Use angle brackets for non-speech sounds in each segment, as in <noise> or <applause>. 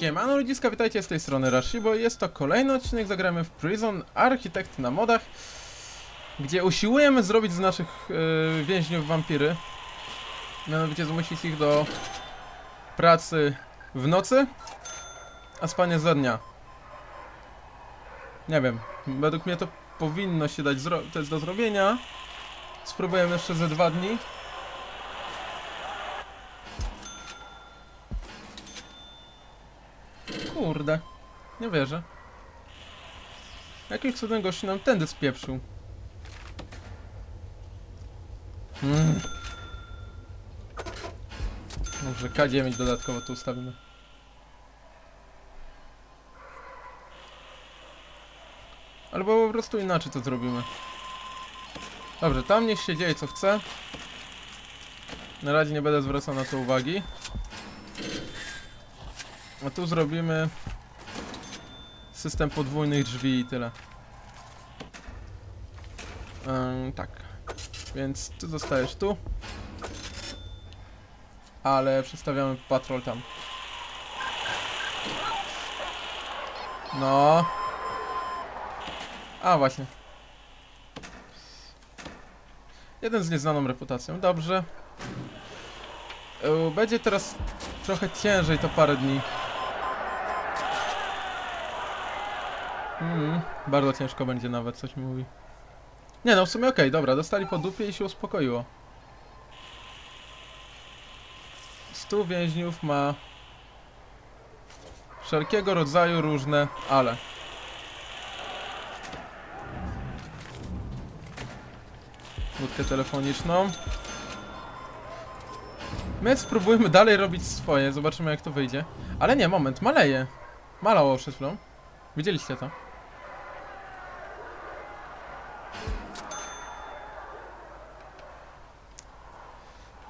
Siemano ludziska, witajcie z tej strony Rashi, bo jest to kolejny odcinek, zagramy w Prison Architect na modach, gdzie usiłujemy zrobić z naszych yy, więźniów wampiry. Mianowicie zmusić ich do pracy w nocy, a spania za dnia. Nie wiem, według mnie to powinno się dać, to jest do zrobienia. Spróbujemy jeszcze ze dwa dni. Kurde, nie wierzę. Jakich cudem gości nam tędy spieprzył? Mm. Może K9 dodatkowo tu ustawimy. Albo po prostu inaczej to zrobimy. Dobrze, tam niech się dzieje co chce. Na razie nie będę zwracał na to uwagi. A tu zrobimy system podwójnych drzwi i tyle. Ym, tak. Więc ty zostajesz tu. Ale przestawiamy patrol tam. No. A właśnie. Jeden z nieznaną reputacją. Dobrze. Yy, Będzie teraz trochę ciężej to parę dni. Mm, bardzo ciężko będzie nawet, coś mi mówi. Nie no, w sumie okej, dobra, dostali po dupie i się uspokoiło. 100 więźniów ma wszelkiego rodzaju różne ale. Łódkę telefoniczną. My spróbujmy dalej robić swoje, zobaczymy jak to wyjdzie. Ale nie, moment, maleje. Malało przed chwilą. Widzieliście to?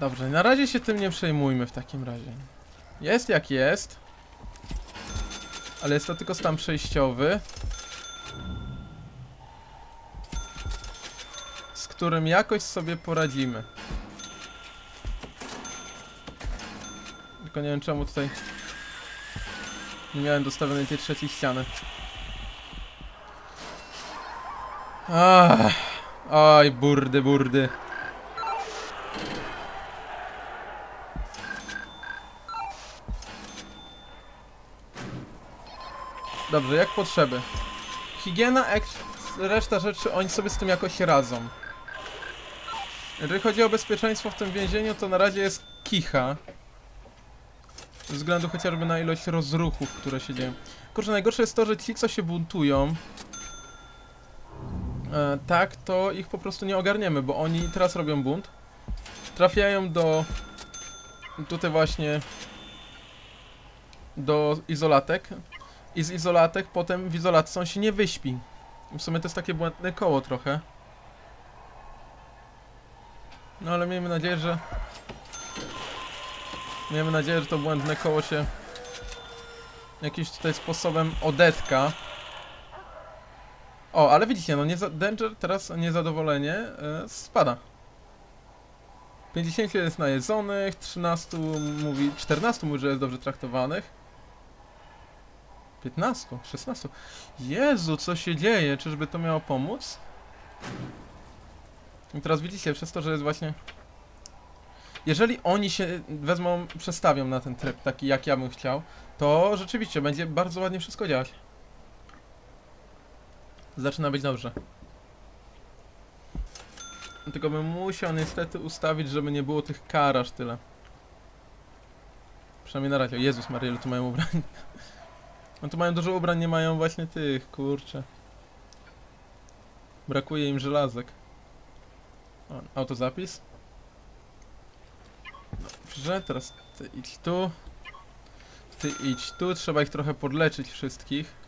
Dobrze, na razie się tym nie przejmujmy w takim razie. Jest jak jest. Ale jest to tylko stan przejściowy. Z którym jakoś sobie poradzimy. Tylko nie wiem czemu tutaj nie miałem dostawionej tej trzeciej ściany. Ach, oj, burdy, burdy. Dobrze, jak potrzeby. Higiena, reszta rzeczy, oni sobie z tym jakoś radzą. Jeżeli chodzi o bezpieczeństwo w tym więzieniu, to na razie jest kicha. Ze względu chociażby na ilość rozruchów, które się dzieją. Kurczę, najgorsze jest to, że ci, co się buntują, e, tak, to ich po prostu nie ogarniemy, bo oni teraz robią bunt. Trafiają do... Tutaj właśnie... Do izolatek. I z izolatek potem w izolatce on się nie wyśpi. W sumie to jest takie błędne koło trochę. No ale miejmy nadzieję, że... Miejmy nadzieję, że to błędne koło się jakimś tutaj sposobem odetka. O, ale widzicie, no nieza Danger teraz niezadowolenie e, spada. 50 jest najedzonych, 13 mówi, 14 mówi, że jest dobrze traktowanych. 15, 16. Jezu, co się dzieje? Czyżby to miało pomóc? I teraz widzicie, przez to, że jest właśnie... Jeżeli oni się wezmą, przestawią na ten tryb, taki jak ja bym chciał, to rzeczywiście będzie bardzo ładnie wszystko działać. Zaczyna być dobrze. Tylko bym musiał niestety ustawić, żeby nie było tych kar aż tyle. Przynajmniej na razie. Jezus Maria, tu mają ubrań. No tu mają dużo ubrań, nie mają właśnie tych, kurczę. Brakuje im żelazek. O, autozapis. Dobrze, teraz ty idź tu. Ty idź tu, trzeba ich trochę podleczyć wszystkich.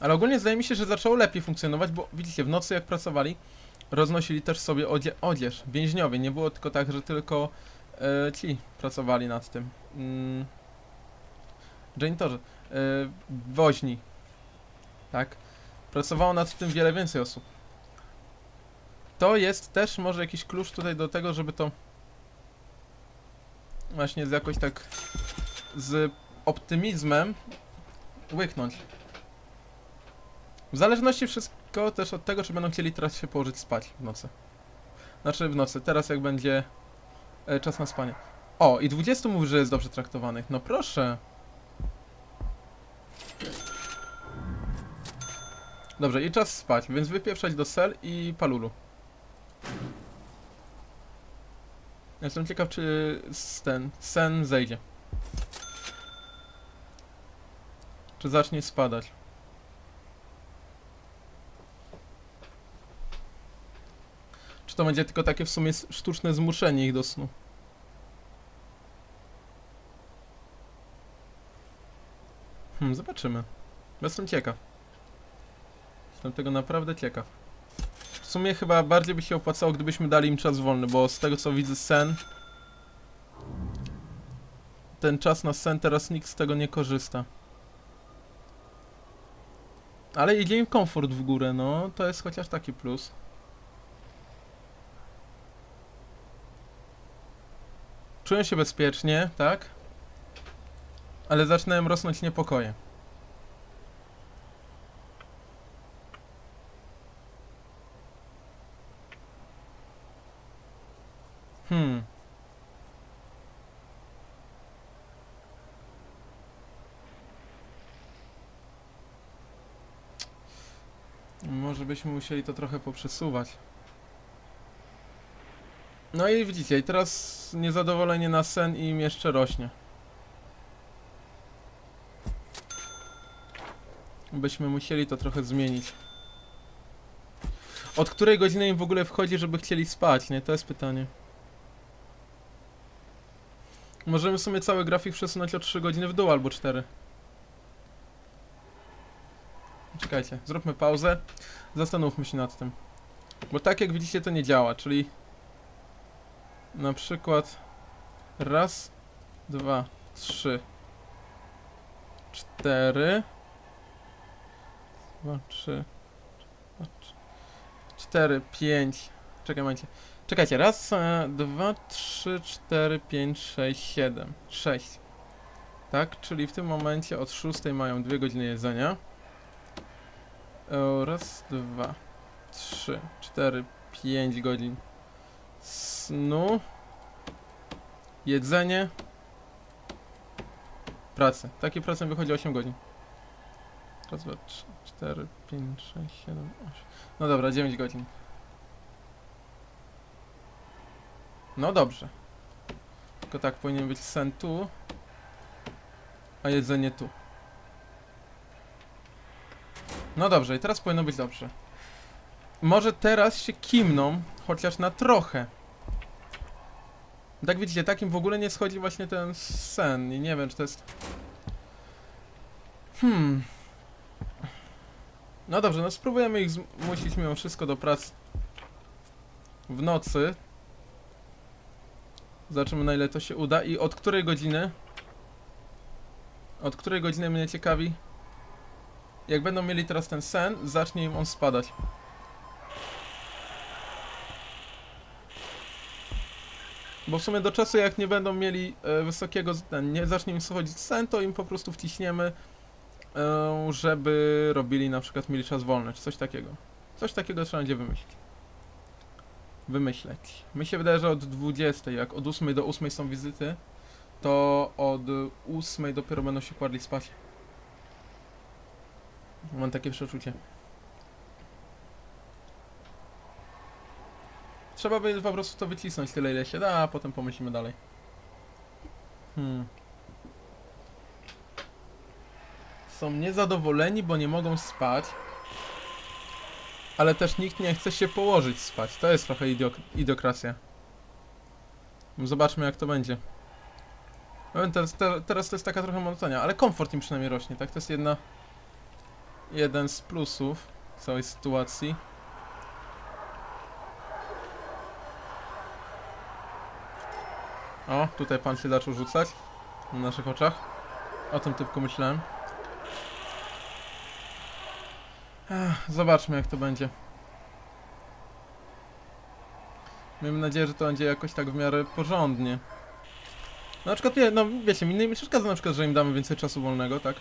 Ale ogólnie zdaje mi się, że zaczęło lepiej funkcjonować, bo widzicie, w nocy jak pracowali, roznosili też sobie odzie odzież, więźniowie. Nie było tylko tak, że tylko e, ci pracowali nad tym. Mm. Janitorzy, e, woźni, tak? Pracowało nad tym wiele więcej osób. To jest też może jakiś klucz tutaj do tego, żeby to właśnie z jakoś tak z optymizmem łyknąć. W zależności wszystko też od tego, czy będą chcieli teraz się położyć spać w nocy. Znaczy w nocy, teraz jak będzie e, czas na spanie. O, i 20 mówi, że jest dobrze traktowanych. No proszę. Dobrze, i czas spać, więc wypieprzać do sel i palulu. Jestem ciekaw, czy ten sen zejdzie. Czy zacznie spadać. Czy to będzie tylko takie w sumie sztuczne zmuszenie ich do snu? Hmm, zobaczymy. Jestem ciekaw. Jestem tego naprawdę ciekaw. W sumie chyba bardziej by się opłacało, gdybyśmy dali im czas wolny, bo z tego co widzę sen... Ten czas na sen teraz nikt z tego nie korzysta. Ale idzie im komfort w górę, no to jest chociaż taki plus. Czują się bezpiecznie, tak? Ale zaczynają rosnąć niepokoje. Hmm. Może byśmy musieli to trochę poprzesuwać. No i widzicie, i teraz niezadowolenie na sen im jeszcze rośnie. Byśmy musieli to trochę zmienić. Od której godziny im w ogóle wchodzi, żeby chcieli spać, nie? To jest pytanie. Możemy w sumie cały grafik przesunąć o 3 godziny w dół albo 4. Czekajcie, zróbmy pauzę. Zastanówmy się nad tym. Bo tak jak widzicie to nie działa, czyli na przykład raz, dwa, trzy, cztery, dwa, trzy, cztery, pięć. Czekaj, momencie. Czekajcie, raz, e, dwa, trzy, cztery, pięć, sześć, siedem, sześć. Tak, czyli w tym momencie od szóstej mają dwie godziny jedzenia. E, Raz, dwa, trzy, cztery, pięć godzin snu, jedzenie, pracy. Takie pracy wychodzi 8 godzin. Raz, dwa, trzy, cztery, pięć, sześć, siedem, osiem. No dobra, 9 godzin. No dobrze. Tylko tak powinien być sen tu, a jedzenie tu. No dobrze, i teraz powinno być dobrze. Może teraz się kimną, chociaż na trochę. Tak widzicie, takim w ogóle nie schodzi właśnie ten sen i nie wiem, czy to jest... Hmm... No dobrze, no spróbujemy ich zmusić mimo wszystko do pracy w nocy. Zobaczymy na ile to się uda i od której godziny? Od której godziny mnie ciekawi? Jak będą mieli teraz ten sen, zacznie im on spadać. Bo w sumie do czasu jak nie będą mieli e, wysokiego, ten, nie zacznie im schodzić sen, to im po prostu wciśniemy, e, żeby robili na przykład mieli czas wolny, czy coś takiego. Coś takiego trzeba będzie wymyślić. Wymyśleć. Mi się wydaje, że od 20, jak od 8 do 8 są wizyty, to od 8 dopiero będą się kładli spać. Mam takie przeczucie. Trzeba by po prostu to wycisnąć tyle ile się da, a potem pomyślimy dalej. Hmm. Są niezadowoleni, bo nie mogą spać. Ale też nikt nie chce się położyć spać. To jest trochę idiok idiokracja. Zobaczmy jak to będzie. Teraz, te, teraz to jest taka trochę monotonia, ale komfort im przynajmniej rośnie, tak? To jest jedna... Jeden z plusów całej sytuacji. O, tutaj pan się zaczął rzucać na naszych oczach. O tym tylko myślałem. Ech, zobaczmy jak to będzie. Miejmy nadzieję, że to będzie jakoś tak w miarę porządnie. Na przykład, no wiecie, mi nie przeszkadza na przykład, że im damy więcej czasu wolnego, tak?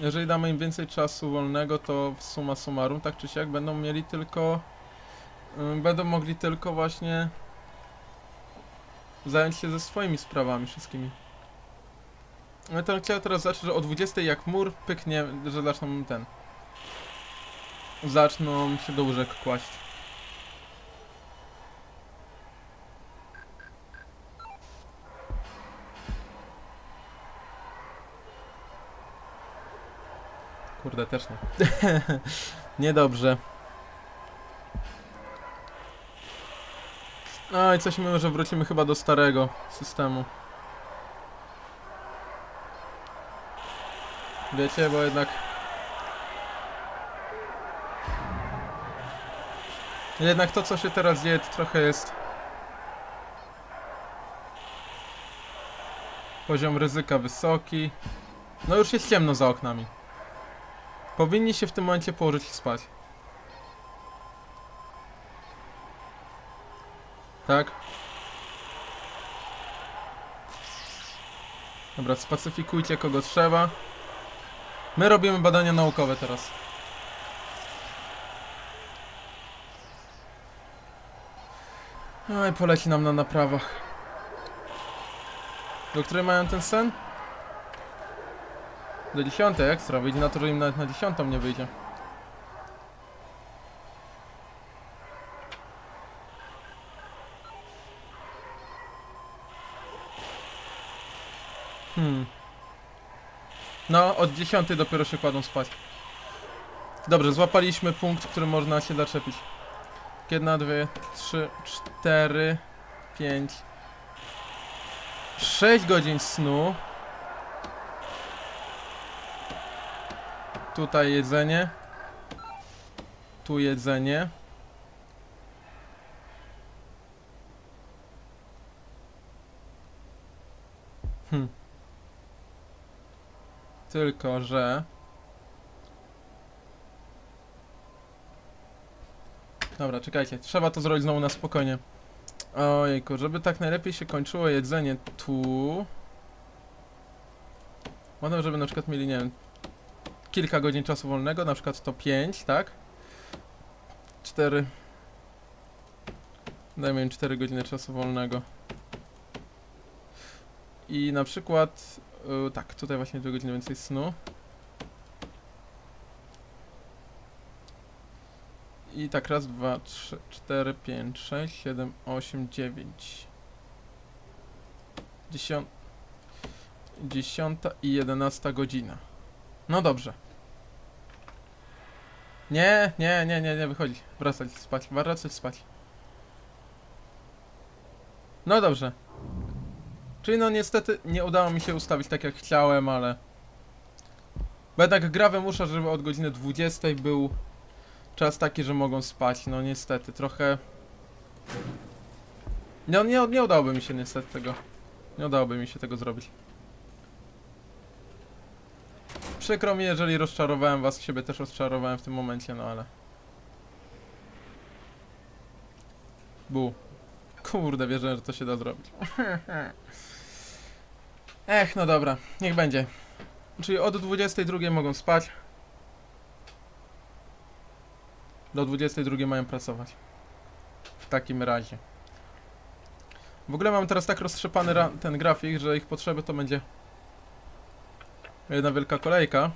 Jeżeli damy im więcej czasu wolnego, to w summa summarum, tak czy siak, będą mieli tylko... będą mogli tylko właśnie... zająć się ze swoimi sprawami wszystkimi. Ale to chciałem teraz zacząć, że o 20 jak mur pyknie, że zaczną ten... Zaczną się do łóżek kłaść. Kurde, też nie. <laughs> Niedobrze. No i coś mówią, że wrócimy chyba do starego systemu. Wiecie, bo jednak... Jednak to, co się teraz dzieje, to trochę jest... Poziom ryzyka wysoki. No już jest ciemno za oknami. Powinni się w tym momencie położyć i spać. Tak? Dobra, spacyfikujcie kogo trzeba. My robimy badania naukowe teraz. Oj, poleci nam na naprawach. Do której mają ten sen? Do dziesiątej, ekstra. Wyjdzie na to, że im nawet na dziesiątą nie wyjdzie. Hmm. No, od dziesiątej dopiero się kładą spać. Dobrze, złapaliśmy punkt, w którym można się zaczepić. Jedna, dwie, trzy, cztery, pięć, sześć godzin snu. Tutaj jedzenie. Tu jedzenie. Hm. Tylko, że... Dobra, czekajcie. Trzeba to zrobić znowu na spokojnie. Ojejku, żeby tak najlepiej się kończyło jedzenie tu... Potem, żeby na przykład mieli, nie wiem, kilka godzin czasu wolnego, na przykład to 5, tak? 4. Dajmy im 4 godziny czasu wolnego. I na przykład, y, tak, tutaj właśnie 2 godziny więcej snu. I tak raz, dwa, trzy, cztery, pięć, sześć, siedem, osiem, dziewięć. Dziesiąt... Dziesiąta i jedenasta godzina. No dobrze. Nie, nie, nie, nie, nie wychodzi. Wracać spać, wracać spać. No dobrze. Czyli no niestety nie udało mi się ustawić tak jak chciałem, ale... Bo jednak gra wymusza, żeby od godziny 20 był czas taki, że mogą spać. No niestety, trochę... No nie, nie udałoby mi się niestety tego. Nie udałoby mi się tego zrobić. Przykro mi, jeżeli rozczarowałem was, siebie też rozczarowałem w tym momencie, no ale... Bu. Kurde, wierzę, że to się da zrobić. <laughs> Ech, no dobra, niech będzie. Czyli od 22 mogą spać. Do 22 mają pracować. W takim razie. W ogóle mam teraz tak roztrzepany ten grafik, że ich potrzeby to będzie Jedna wielka kolejka.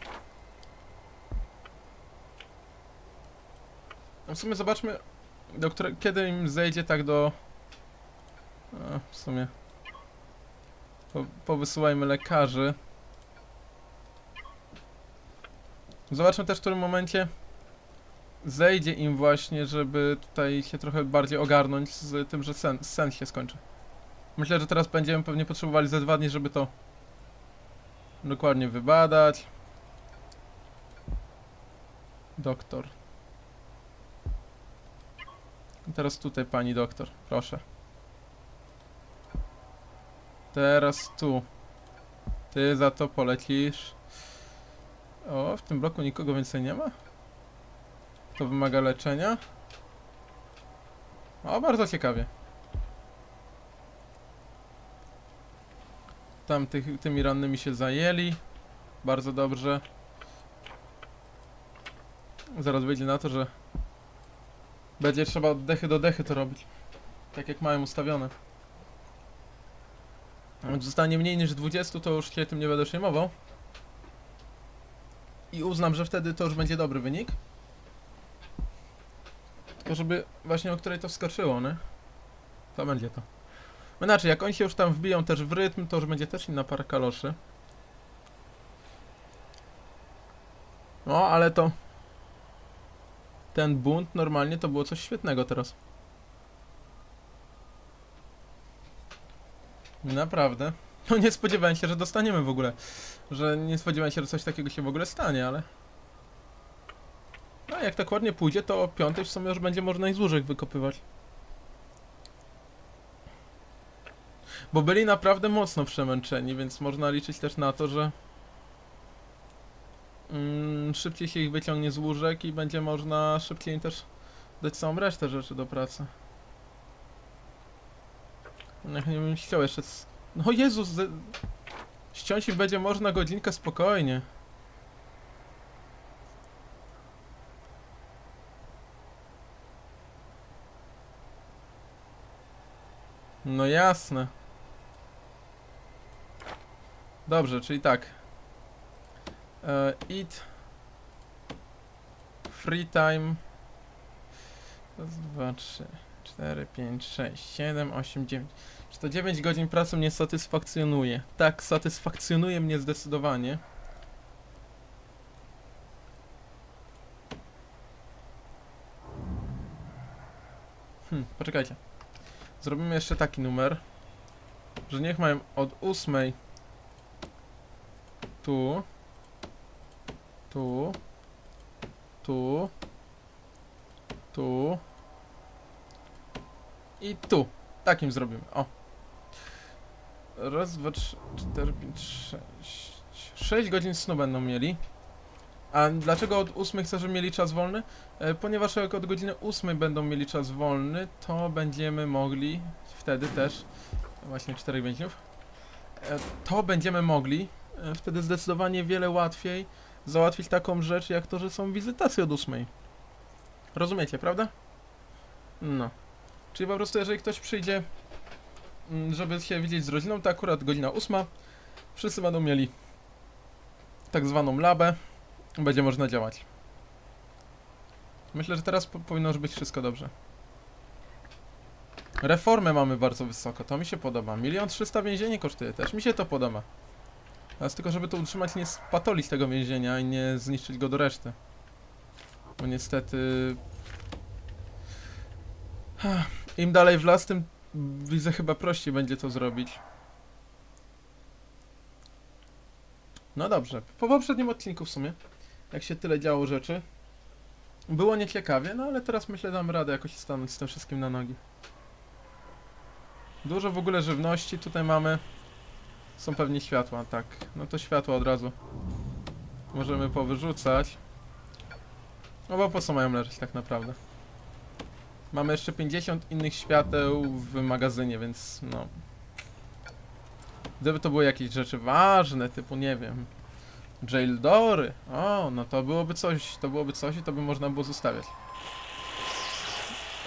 No W sumie zobaczmy, do które, kiedy im zejdzie tak do... A, w sumie... Po, powysyłajmy lekarzy. Zobaczmy też w którym momencie zejdzie im właśnie, żeby tutaj się trochę bardziej ogarnąć z tym, że sen, sen się skończy. Myślę, że teraz będziemy pewnie potrzebowali ze dwa dni, żeby to dokładnie wybadać. Doktor. Teraz tutaj pani doktor, proszę. Teraz tu. Ty za to polecisz. O, w tym bloku nikogo więcej nie ma? To wymaga leczenia? O, bardzo ciekawie. Tam tych, tymi rannymi się zajęli. Bardzo dobrze. Zaraz wyjdzie na to, że będzie trzeba od dechy do dechy to robić. Tak jak mają ustawione. Jak zostanie mniej niż 20, to już się tym nie będę przejmował. I uznam, że wtedy to już będzie dobry wynik. Tylko żeby właśnie o której to wskoczyło, nie? To będzie to. No Inaczej, jak oni się już tam wbiją też w rytm, to już będzie też inna para kaloszy. No, ale to... Ten bunt normalnie to było coś świetnego teraz. Naprawdę. No nie spodziewałem się, że dostaniemy w ogóle. Że nie spodziewałem się, że coś takiego się w ogóle stanie, ale... No jak tak ładnie pójdzie, to o piątej w sumie już będzie można i z łóżek wykopywać. Bo byli naprawdę mocno przemęczeni, więc można liczyć też na to, że mm, szybciej się ich wyciągnie z łóżek i będzie można szybciej też dać całą resztę rzeczy do pracy. Jak nie bym chciał jeszcze... No Jezus, ze... ściąć ich będzie można godzinkę spokojnie. No jasne. Dobrze, czyli tak. E, eat. Free time. Raz, dwa, trzy, cztery, pięć, sześć, siedem, osiem, dziewięć. Czy to 9 godzin pracy mnie satysfakcjonuje? Tak, satysfakcjonuje mnie zdecydowanie. Hmm, poczekajcie. Zrobimy jeszcze taki numer, że niech mają od ósmej tu, tu, tu, tu i tu. Takim zrobimy. O. Raz, dwa, trzy, cztery, pięć, sześć. Sześć godzin snu będą mieli. A dlaczego od ósmej chcę, żeby mieli czas wolny? E, ponieważ jak od godziny ósmej będą mieli czas wolny, to będziemy mogli wtedy też, właśnie czterech więźniów, e, to będziemy mogli wtedy zdecydowanie wiele łatwiej załatwić taką rzecz, jak to, że są wizytacje od ósmej. Rozumiecie, prawda? No. Czyli po prostu, jeżeli ktoś przyjdzie, mm, żeby się widzieć z rodziną, to akurat godzina ósma, wszyscy będą mieli tak zwaną labę, będzie można działać. Myślę, że teraz po powinno już być wszystko dobrze. Reformę mamy bardzo wysoko, to mi się podoba. Milion trzysta więzienie kosztuje, też mi się to podoba. Teraz tylko, żeby to utrzymać, nie spatolić tego więzienia i nie zniszczyć go do reszty. Bo niestety... <sighs> Im dalej w las, tym widzę chyba prościej będzie to zrobić. No dobrze, po poprzednim odcinku w sumie, jak się tyle działo rzeczy, było nieciekawie, no ale teraz myślę dam radę jakoś stanąć z tym wszystkim na nogi. Dużo w ogóle żywności tutaj mamy. Są pewnie światła, tak. No to światła od razu możemy powyrzucać. No bo po co mają leżeć tak naprawdę? Mamy jeszcze 50 innych świateł w magazynie, więc no. Gdyby to były jakieś rzeczy ważne, typu nie wiem. Jail Dory. O, no to byłoby coś, to byłoby coś i to by można było zostawiać.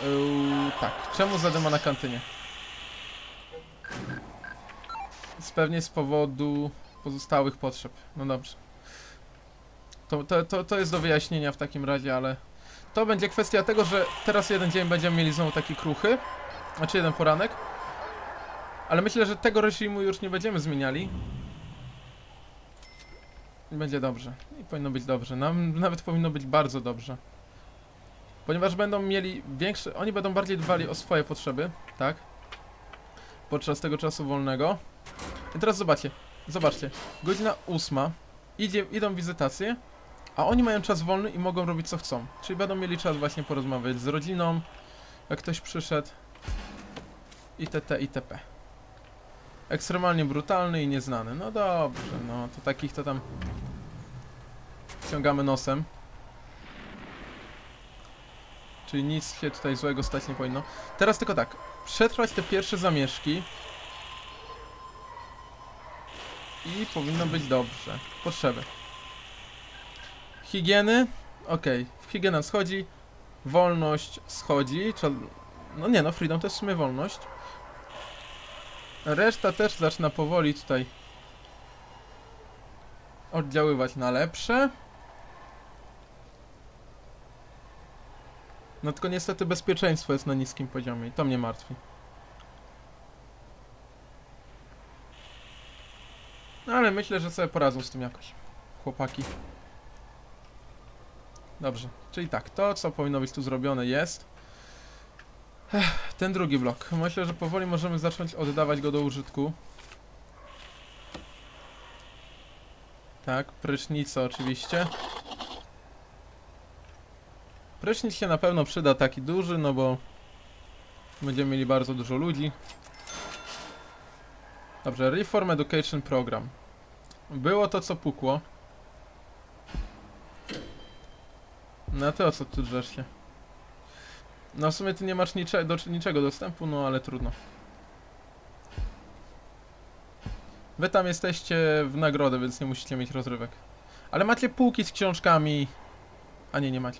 Yy, tak, czemu zadyma na kantynie? Z pewnie z powodu pozostałych potrzeb. No dobrze. To, to, to, to jest do wyjaśnienia w takim razie, ale to będzie kwestia tego, że teraz jeden dzień będziemy mieli znowu taki kruchy, znaczy jeden poranek. Ale myślę, że tego reżimu już nie będziemy zmieniali. I będzie dobrze. I powinno być dobrze. Nam, nawet powinno być bardzo dobrze. Ponieważ będą mieli większe... Oni będą bardziej dbali o swoje potrzeby, tak? Podczas tego czasu wolnego. I teraz zobaczcie. Zobaczcie. Godzina ósma. Idzie, idą wizytacje. A oni mają czas wolny i mogą robić co chcą. Czyli będą mieli czas właśnie porozmawiać z rodziną. Jak ktoś przyszedł. Itd. itp. Ekstremalnie brutalny i nieznany. No dobrze, no to takich to tam ciągamy nosem. Czyli nic się tutaj złego stać nie powinno. Teraz tylko tak, przetrwać te pierwsze zamieszki. I powinno być dobrze. Potrzeby. Higieny, okej, higiena schodzi, wolność schodzi, no nie no, freedom to jest w sumie wolność. Reszta też zaczyna powoli tutaj oddziaływać na lepsze. No tylko niestety bezpieczeństwo jest na niskim poziomie i to mnie martwi. No ale myślę, że sobie poradzą z tym jakoś. Chłopaki. Dobrze, czyli tak, to co powinno być tu zrobione jest. Ech, ten drugi blok. Myślę, że powoli możemy zacząć oddawać go do użytku. Tak, prysznice oczywiście. Prysznic się na pewno przyda taki duży, no bo będziemy mieli bardzo dużo ludzi. Dobrze, Reform Education Program. Było to, co pukło. No to co tu drzesz się? No w sumie ty nie masz nicze do niczego dostępu, no ale trudno. Wy tam jesteście w nagrodę, więc nie musicie mieć rozrywek. Ale macie półki z książkami. A nie, nie macie.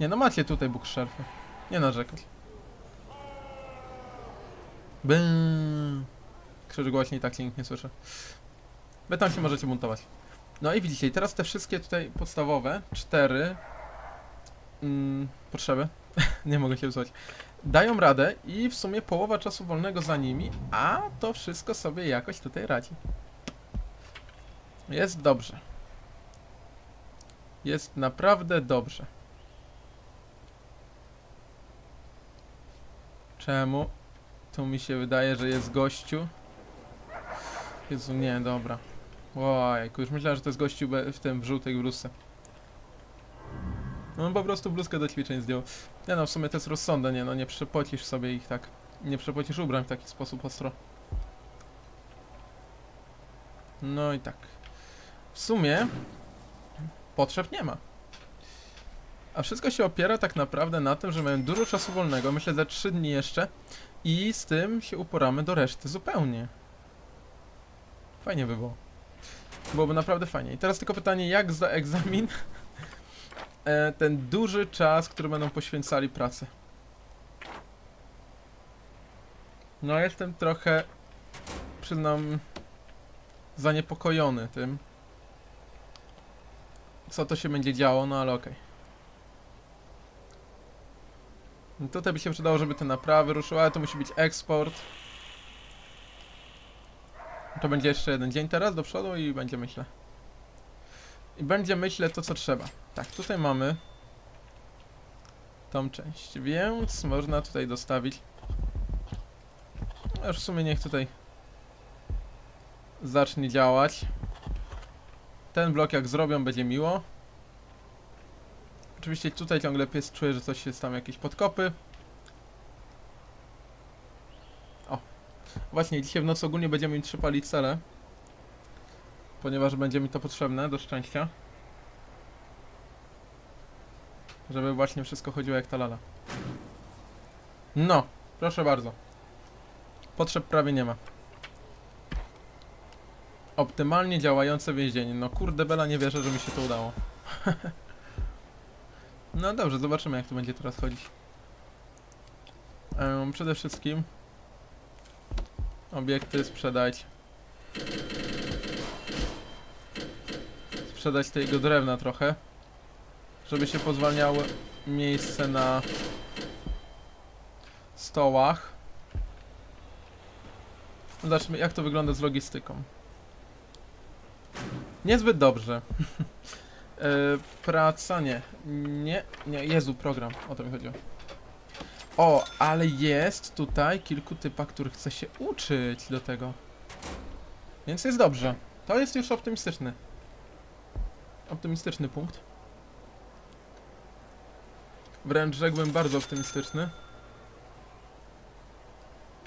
Nie, no macie tutaj bookshelfy. Nie narzekać. Bym. Krzyż głośniej, tak się nikt nie słyszy. Wy tam się możecie buntować. No i widzicie, teraz te wszystkie tutaj podstawowe, cztery mm, potrzeby, <laughs> nie mogę się wysłać, dają radę i w sumie połowa czasu wolnego za nimi, a to wszystko sobie jakoś tutaj radzi. Jest dobrze. Jest naprawdę dobrze. Czemu? Tu mi się wydaje, że jest gościu. Jezu, nie, dobra. Ojejku, już myślałem, że to jest gościu w tym w żółtej bluzce. No po prostu bluzkę do ćwiczeń zdjął. Nie no, w sumie to jest rozsądne, nie no, nie przepocisz sobie ich tak. Nie przepocisz ubrań w taki sposób ostro. No i tak. W sumie potrzeb nie ma. A wszystko się opiera tak naprawdę na tym, że mają dużo czasu wolnego, myślę za 3 dni jeszcze i z tym się uporamy do reszty zupełnie. Fajnie by było. Byłoby naprawdę fajnie. I teraz tylko pytanie, jak za egzamin <laughs> e, ten duży czas, który będą poświęcali pracy. No jestem trochę, przyznam, zaniepokojony tym, co to się będzie działo, no ale okej. No Tutaj by się przydało, żeby te naprawy ruszyły, ale to musi być eksport. To będzie jeszcze jeden dzień teraz do przodu i będzie myślę. I będzie myślę to co trzeba. Tak, tutaj mamy tą część, więc można tutaj dostawić. No Już w sumie niech tutaj zacznie działać. Ten blok jak zrobią będzie miło. Oczywiście tutaj ciągle pies czuje, że coś jest tam jakieś podkopy. Właśnie, dzisiaj w nocy ogólnie będziemy im trzepali cele. Ponieważ będzie mi to potrzebne do szczęścia. Żeby właśnie wszystko chodziło jak ta lala. No, proszę bardzo. Potrzeb prawie nie ma. Optymalnie działające więzienie. No kurde bela, nie wierzę, że mi się to udało. <laughs> no dobrze, zobaczymy jak to będzie teraz chodzić. Em, przede wszystkim Obiekty sprzedać. Sprzedać tego drewna trochę. Żeby się pozwalniało miejsce na stołach. Zobaczmy jak to wygląda z logistyką. Niezbyt dobrze. <laughs> E, praca nie. Nie, nie, Jezu, program. O to mi chodziło. O, ale jest tutaj kilku typa, których chce się uczyć do tego. Więc jest dobrze. To jest już optymistyczny. Optymistyczny punkt. Wręcz rzekłbym bardzo optymistyczny.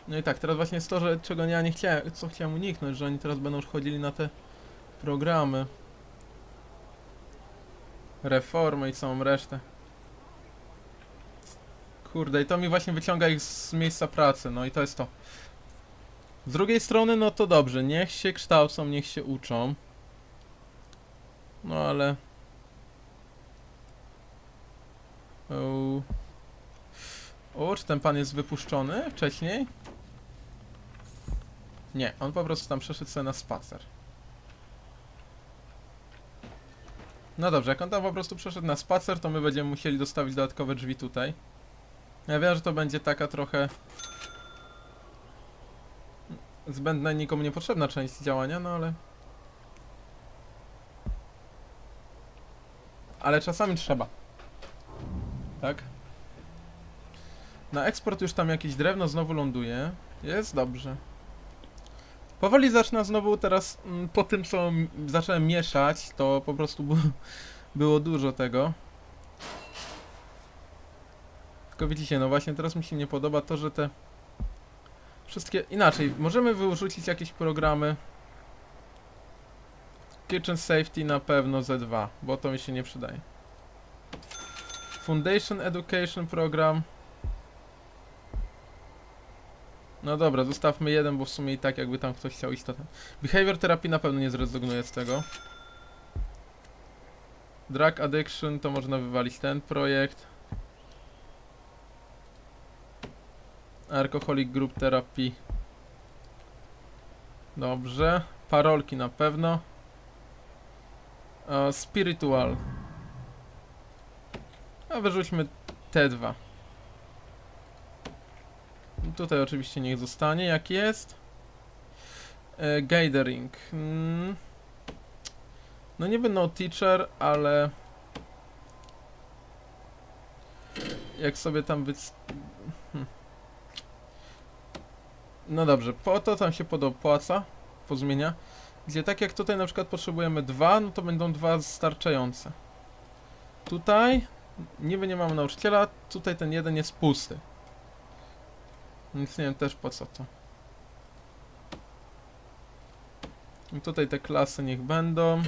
No i tak, teraz właśnie jest to, że czego ja nie chciałem, co chciałem uniknąć, że oni teraz będą już chodzili na te programy. Reformy i całą resztę. Kurde, i to mi właśnie wyciąga ich z miejsca pracy, no i to jest to. Z drugiej strony, no to dobrze, niech się kształcą, niech się uczą. No ale... O, czy ten pan jest wypuszczony wcześniej? Nie, on po prostu tam przeszedł sobie na spacer. No dobrze, jak on tam po prostu przeszedł na spacer, to my będziemy musieli dostawić dodatkowe drzwi tutaj. Ja wiem, że to będzie taka trochę zbędna i nikomu niepotrzebna część działania, no ale... Ale czasami trzeba. Tak? Na eksport już tam jakieś drewno znowu ląduje. Jest dobrze. Powoli zaczyna znowu teraz, mm, po tym co zacząłem mieszać, to po prostu bu- było dużo tego. Tylko widzicie, no właśnie teraz mi się nie podoba to, że te wszystkie... Inaczej, możemy wyrzucić jakieś programy. Kitchen Safety na pewno Z2, bo to mi się nie przydaje. Foundation Education program. No dobra, zostawmy jeden, bo w sumie i tak jakby tam ktoś chciał iść to ten. Behavior Therapy na pewno nie zrezygnuje z tego. Drug Addiction to można wywalić ten projekt. Alcoholic Group Therapy. Dobrze. Parolki na pewno. E, spiritual. A wyrzućmy te dwa. Tutaj oczywiście niech zostanie jak jest. E, gathering. Mm. No niby no teacher, ale... Jak sobie tam wyc... Hmm. No dobrze, po to tam się podopłaca, pozmienia. Gdzie tak jak tutaj na przykład potrzebujemy dwa, no to będą dwa starczające. Tutaj niby nie mamy nauczyciela, tutaj ten jeden jest pusty. Więc nie wiem też po co to. I tutaj te klasy niech będą.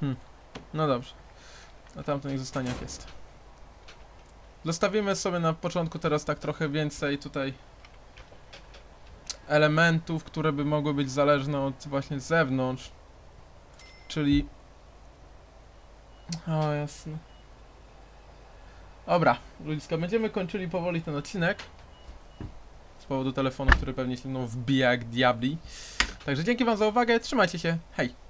Hm. No dobrze. A tamto niech zostanie jak jest. Zostawimy sobie na początku teraz tak trochę więcej tutaj elementów, które by mogły być zależne od właśnie zewnątrz. Czyli... O, jasne. Dobra, będziemy kończyli powoli ten odcinek. Z powodu telefonu, który pewnie się mną wbija jak diabli. Także dzięki wam za uwagę, trzymajcie się, hej!